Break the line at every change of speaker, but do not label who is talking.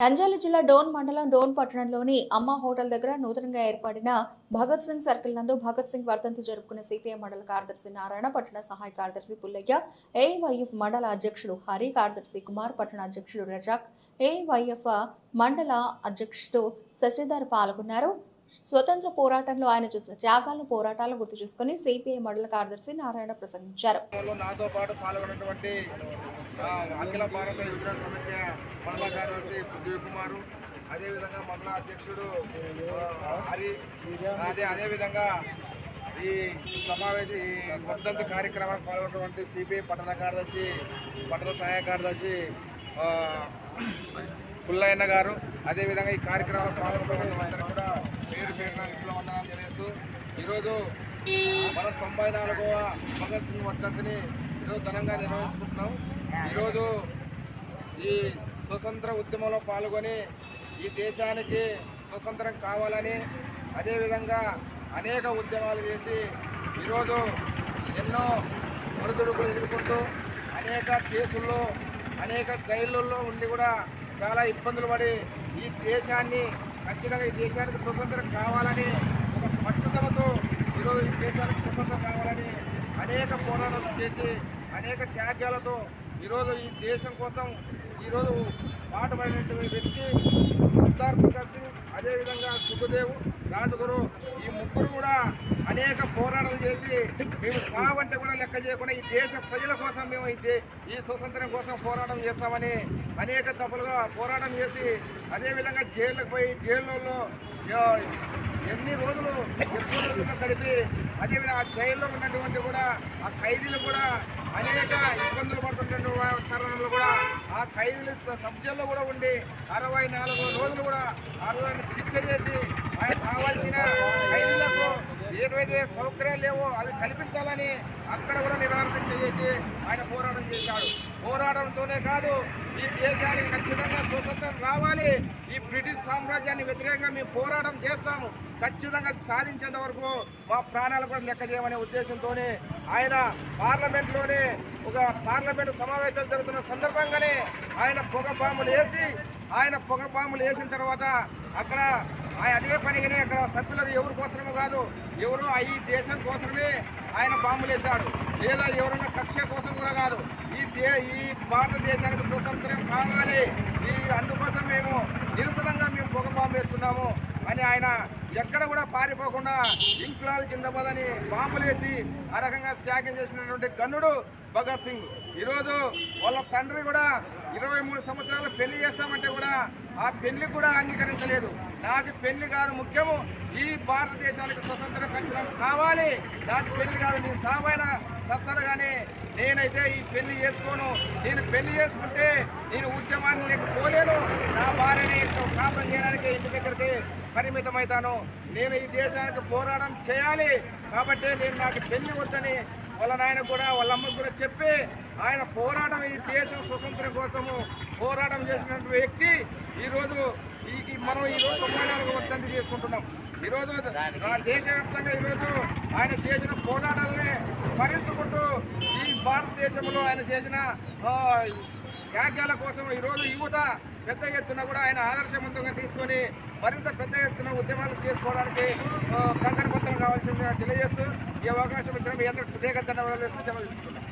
నంద్యాల జిల్లా డోన్ మండలం డోన్ పట్టణంలోని అమ్మ హోటల్ దగ్గర నూతనంగా ఏర్పడిన భగత్ సింగ్ సర్కిల్ నందు భగత్ సింగ్ వర్ధంతి జరుపుకున్న సిపిఎం మండల కార్యదర్శి నారాయణ పట్టణ సహాయ కార్యదర్శి పుల్లయ్య ఏవైఎఫ్ మండల అధ్యక్షుడు హరి కార్యదర్శి కుమార్ పట్టణ అధ్యక్షుడు రజాక్ ఏవైఎఫ్ మండల అధ్యక్షుడు శశిధర్ పాల్గొన్నారు. స్వతంత్ర పోరాటంలో ఆయన చేసిన త్యాగాలను పోరాటాలను గుర్తు చేసుకుని సిపిఐ మండల కార్యదర్శి నారాయణ ప్రసంగించారు.
నాతో పాటు పాల్గొన్నటువంటి అఖిల భారత యువజన సమైక్య మండల కార్యదర్శి పృథ్వీ కుమారు అదేవిధంగా మండల అధ్యక్షుడు హరి అదే అదేవిధంగా ఈ సమావేశ ఈ వర్ధంతి కార్యక్రమానికి పాల్గొన్నటువంటి సిపిఐ పట్టణ కార్యదర్శి పట్టణ సహాయ కార్యదర్శి ఆ, పుల్లయ్యన్న గారు అదేవిధంగా ఈ కార్యక్రమంలో పాల్గొన్న తెలుసు. ఈరోజు మన తొంభై నాలుగవ భగత్ సింగ్ వర్ధంతిని ఈరోజు ఘనంగా నిర్వహించుకుంటున్నాం. ఈరోజు ఈ స్వతంత్ర ఉద్యమంలో పాల్గొని ఈ దేశానికి స్వతంత్రం కావాలని అదేవిధంగా అనేక ఉద్యమాలు చేసి ఈరోజు ఎన్నో మరుదుడుకులు ఎదుర్కొంటూ అనేక కేసుల్లో అనేక జైళ్ళల్లో ఉండి కూడా చాలా ఇబ్బందులు పడి ఈ దేశాన్ని ఖచ్చితంగా ఈ దేశానికి స్వతంత్రం కావాలని ఒక పట్టుదలతో ఈరోజు ఈ దేశానికి స్వతంత్రం కావాలని అనేక పోరాటాలు చేసి అనేక త్యాగాలతో ఈరోజు ఈ దేశం కోసం ఈరోజు పాటుపడినటువంటి వ్యక్తి సర్దార్ భగత్ సింగ్ అదేవిధంగా సుఖదేవ్ రాజగురు ఈ ముగ్గురు కూడా అనేక పోరాటాలు చేసి మేము సావంటే కూడా లెక్క చేయకుండా ఈ దేశ ప్రజల కోసం మేము ఈ ఈ స్వతంత్రం కోసం పోరాటం చేస్తామని అనేక తప్పులుగా పోరాటం చేసి అదేవిధంగా జైళ్ళకు పోయి జైళ్ళల్లో ఎన్ని రోజులు ఎక్కువ రోజులుగా గడిపి అదేవిధంగా ఆ జైల్లో ఉన్నటువంటి కూడా ఆ ఖైదీలు కూడా అనేక ఇబ్బందులు పడుతున్నటువంటి తరుణంలో కూడా ఆ ఖైదీలు స- కూడా ఉండి అరవై నాలుగు రోజులు కూడా ఆ రోజున శిక్ష చేసి ఆయన కావాల్సిన ఖైదీలు ఏవైతే సౌకర్యాలు లేవో అవి కల్పించాలని అక్కడ కూడా నిరాకరణ చేసి ఆయన పోరాటం చేశాడు. పోరాటంతోనే కాదు ఈ దేశానికి ఖచ్చితంగా స్వతంత్రం రావాలి. ఈ బ్రిటిష్ సామ్రాజ్యాన్ని వ్యతిరేకంగా మేము పోరాటం చేస్తాము. ఖచ్చితంగా సాధించేంత వరకు మా ప్రాణాలు కూడా లెక్క చేయమనే ఉద్దేశంతోనే ఆయన పార్లమెంట్లోనే ఒక పార్లమెంట్ సమావేశాలు జరుగుతున్న సందర్భంగానే ఆయన పొగ బాంబులు వేసి ఆయన పొగ బాంబులు వేసిన తర్వాత అక్కడ అదే పనిగానే అక్కడ సభ్యులు ఎవరి కోసమో కాదు. ఎవరో ఈ దేశం కోసమే ఆయన బాంబులు వేశాడు. లేదా ఎవరైనా కక్ష కోసం కూడా కాదు. ఈ దే ఈ భారతదేశానికి స్వతంత్రం కావాలి. ఈ అందుకోసం మేము నిరసనంగా మేము పొగ బాంబు వేస్తున్నాము అని ఆయన ఎక్కడ కూడా పారిపోకుండా ఇంక్లాల్ జిందాబాద్ బాంబులేసి బాంబులు ఆ రకంగా త్యాగం చేసినటువంటి గన్నుడు భగత్ సింగ్. ఈరోజు వాళ్ళ తండ్రి కూడా ఇరవై మూడు సంవత్సరాలు పెళ్ళి చేస్తామంటే కూడా ఆ పెళ్ళికి కూడా అంగీకరించలేదు. నాకు పెళ్ళి కాదు ముఖ్యము. ఈ భారతదేశానికి స్వతంత్రం ఖచ్చితంగా కావాలి. నాకు పెళ్ళి కాదు. నీ సామైన సత్తారు కానీ నేనైతే ఈ పెళ్ళి చేసుకోను. నేను పెళ్ళి చేసుకుంటే నేను ఉద్యమాన్ని లేకపోలేను నా భార్యని కాపం చేయడానికి ఇంటి దగ్గరికి పరిమితమవుతాను. నేను ఈ దేశానికి పోరాటం చేయాలి. కాబట్టి నేను నాకు పెళ్ళి వద్దని వాళ్ళ నాయన కూడా వాళ్ళ అమ్మకు కూడా చెప్పి ఆయన పోరాటం ఈ దేశం స్వతంత్రం కోసము పోరాటం చేసినటువంటి వ్యక్తి ఈరోజు ఈ మనం ఈరోజు తొంభై నాలుగు వర్తంతి చేసుకుంటున్నాం. ఈరోజు దేశవ్యాప్తంగా ఈరోజు ఆయన చేసిన పోరాటాలని స్మరించుకుంటూ ఈ భారతదేశంలో ఆయన చేసిన ఆ, త్యాగాల కోసం ఈరోజు యువత పెద్ద ఎత్తున కూడా ఆయన ఆదర్శవంతంగా తీసుకొని మరింత పెద్ద ఎత్తున ఉద్యమాలు చేసుకోవడానికి కంకణ పత్రం కావాల్సిందిగా తెలియజేస్తూ ఈ అవకాశం ఇచ్చిన మీ అందరికీ ప్రత్యేక ధన్యవాదాలు చేస్తూ సెలవు తీసుకుంటున్నాను.